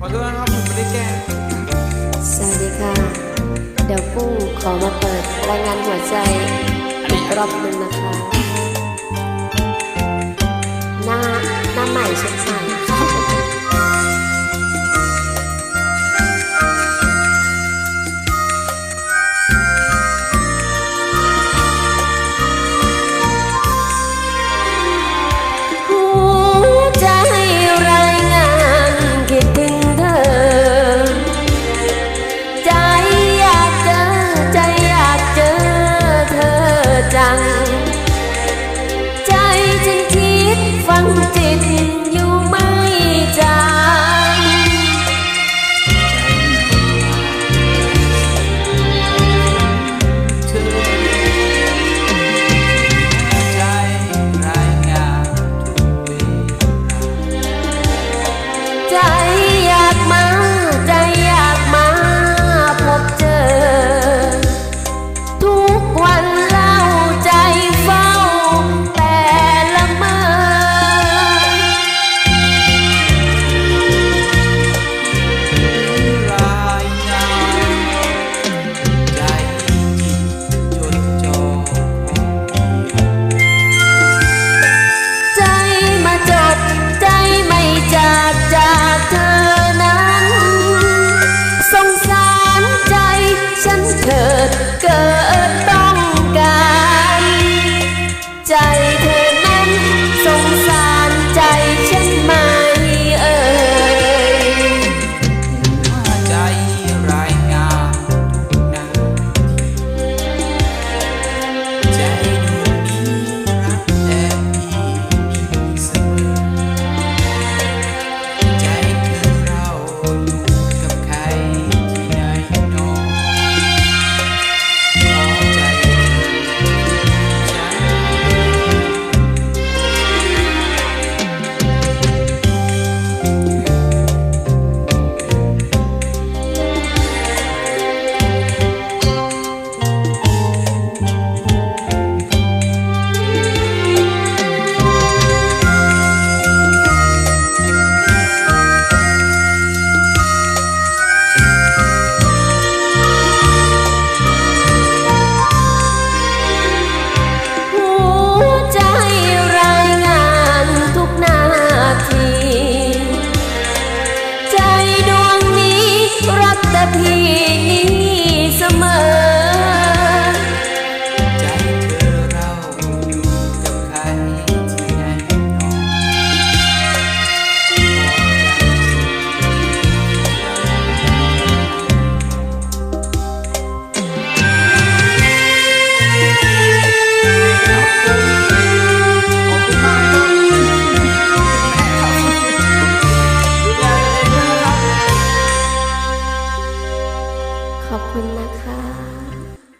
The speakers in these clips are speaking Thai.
ขอโทษนะครับผมไม่ได้แจ้สวัสดีค่ะ เดี๋ยวกุ้งขอมาเปิดรายงานหัวใจอีกรอบหนึ่งนะคะ หน้าหน้าใหม่เช็คใหม่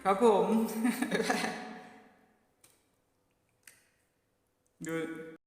Có cùng. Good.